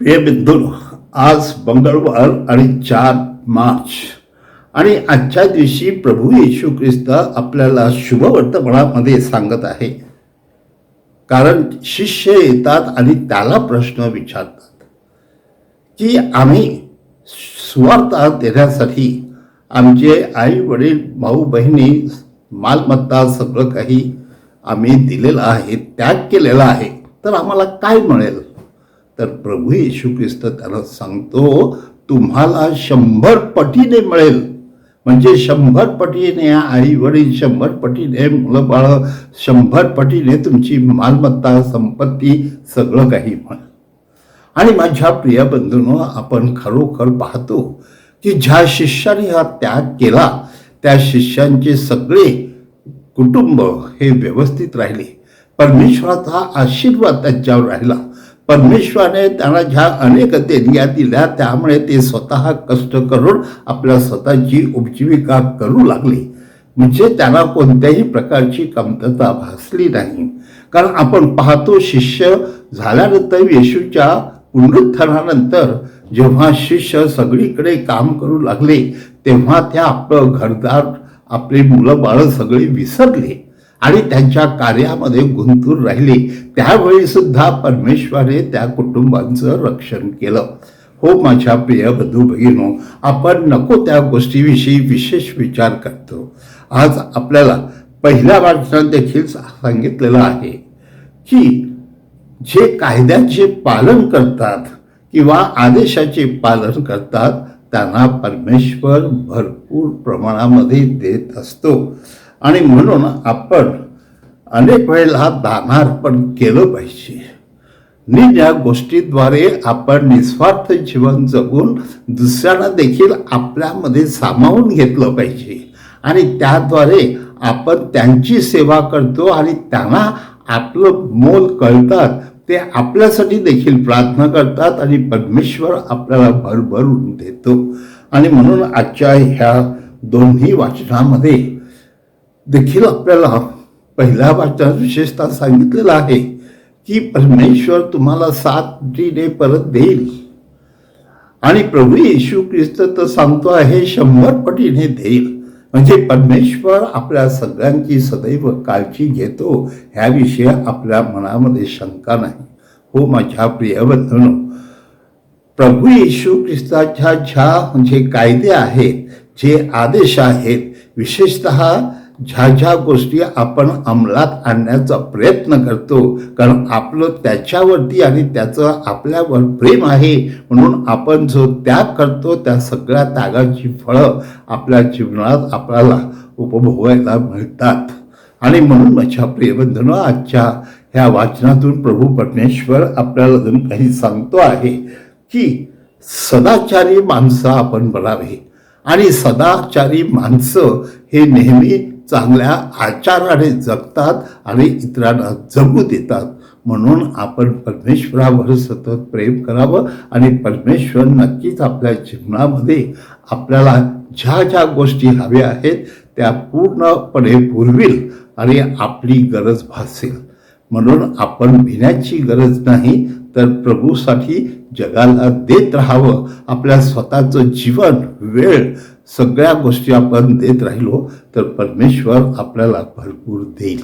प्रिय बिंदू आज मंगळवार आणि चार मार्च. आणि आजच्या दिवशी प्रभू येशू ख्रिस्त आपल्याला शुभवर्तमानामध्ये सांगत आहे. कारण शिष्य येतात आणि त्याला प्रश्न विचारतात की आम्ही सुवार्ता देण्यासाठी आमचे आई वडील भाऊ बहिणी मालमत्ता सगळं काही आम्ही दिलेलं आहे त्याग केलेला आहे. तर आम्हाला काय मिळेल? तर प्रभू येशू ख्रिस्त त्याला सांगतो तुम्हाला शंभर पटीने मिळेल. म्हणजे शंभर पटीने आई वडील शंभर पटीने मुलं बाळं शंभर पटीने तुमची मालमत्ता संपत्ती सगळं काही म्हण आणि माझ्या प्रिय बंधूंनो आपण खरोखर पाहतो की ज्या शिष्याने हा त्याग केला त्या शिष्यांचे सगळे कुटुंब हे व्यवस्थित राहिले. परमेश्वराचा आशीर्वाद त्यांच्यावर राहिला. परमेश्वराने त्यांना ज्या अनेक देणग्या दिल्या त्यामुळे ते स्वतः कष्ट करून आपल्या स्वतःची उपजीविका करू लागले. म्हणजे त्यांना कोणत्याही प्रकारची कमतरता भासली नाही. कारण आपण पाहतो शिष्य झाल्यानंतर येशूच्या पुनरुत्थानानंतर जेव्हा शिष्य सगळीकडे काम करू लागले तेव्हा त्या आपलं घरदार आपली मुलं बाळं सगळी विसरले. आणि त्यांच्या कार्यामध्ये गुंतून राहिले. त्यावेळी सुद्धा परमेश्वराने त्या कुटुंबांचं रक्षण केलं. हो माझ्या प्रिय बंधू भगिनो आपण नको त्या गोष्टीविषयी विशेष विचार करतो. आज आपल्याला पहिल्या वाचनात देखील सांगितलेलं आहे की जे कायद्याचे पालन करतात किंवा आदेशाचे पालन करतात त्यांना परमेश्वर भरपूर प्रमाणामध्ये देत असतो. आणि म्हणून आपण अनेक वेळेला दानार्पण केलं पाहिजे. नि ज्या गोष्टीद्वारे आपण निस्वार्थ जीवन जगून दुसऱ्यांना देखील आपल्यामध्ये सामावून घेतलं पाहिजे. आणि त्याद्वारे आपण त्यांची सेवा करतो आणि त्यांना आपलं मोल कळतात ते आपल्यासाठी देखील प्रार्थना करतात आणि परमेश्वर आपल्याला भरभरून देतो. आणि म्हणून आजच्या ह्या दोन्ही वाचनामध्ये देखील आपल्याला पहिल्या वाचनात विशेषतः सांगितलेलं आहे की परमेश्वर तुम्हाला सात दिने परत देईल. आणि प्रभू येशू ख्रिस्त तर सांगतो आहे शंभर पटीने देईल. म्हणजे परमेश्वर आपल्या सगळ्यांची सदैव काळजी घेतो ह्याविषयी आपल्या मनामध्ये शंका नाही. हो माझ्या प्रिय बंधनो प्रभू येशू ख्रिस्ताच्या ज्या म्हणजे कायदे आहेत जे आदेश आहेत विशेषत ज्या ज्या गोष्टी आपण अंमलात आणण्याचा प्रयत्न करतो. कारण आपलं त्याच्यावरती आणि त्याचं आपल्यावर प्रेम आहे. म्हणून आपण जो त्याग करतो त्या सगळ्या त्यागाची फळं आपल्या जीवनात आपल्याला उपभोगायला मिळतात. आणि म्हणून माझ्या प्रियबंधनं आजच्या ह्या वाचनातून प्रभू परमेश्वर आपल्याला अजून काही सांगतो आहे की सदाचारी माणसं आपण बनावे. आणि सदाचारी माणसं हे नेहमी चांगल्या आचाराने जगतात आणि इतरांना जगू देतात. म्हणून आपण परमेश्वरावर सतत प्रेम करावं आणि परमेश्वर नक्कीच आपल्या जीवनामध्ये आपल्याला ज्या ज्या गोष्टी हव्या आहेत त्या पूर्णपणे पुरविल आणि आपली गरज भासेल. म्हणून आपण भिण्याची गरज नाही तर प्रभूसाठी जगाला देत राहावं. आपल्या स्वतःचं जीवन वेळ सगळ्या गोष्टी आपण देत राहिलो तर परमेश्वर आपल्याला भरपूर देईल.